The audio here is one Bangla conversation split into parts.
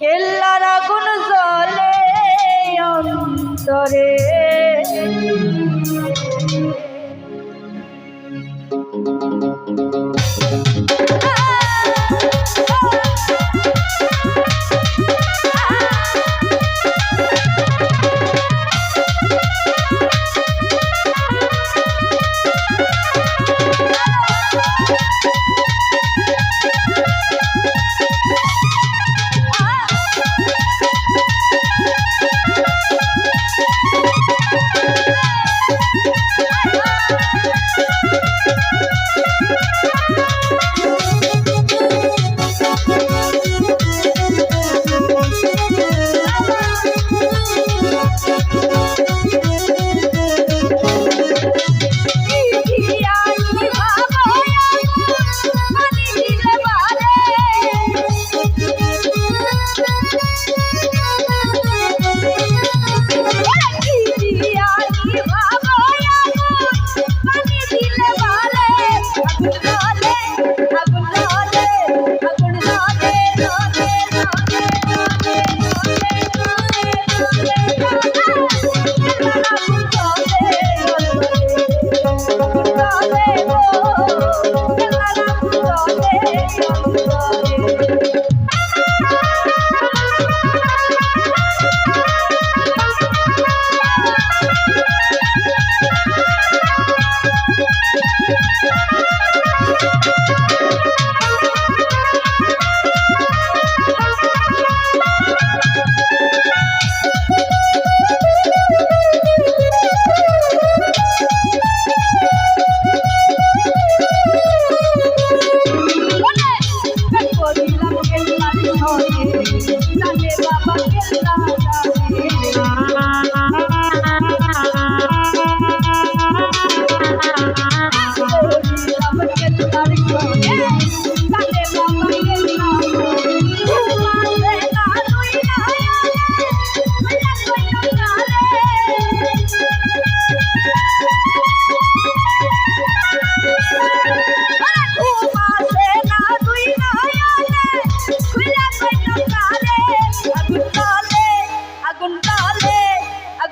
কেল্লার আগুন জলে অন্তরে।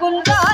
রাখুন গা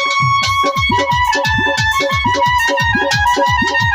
Thank you.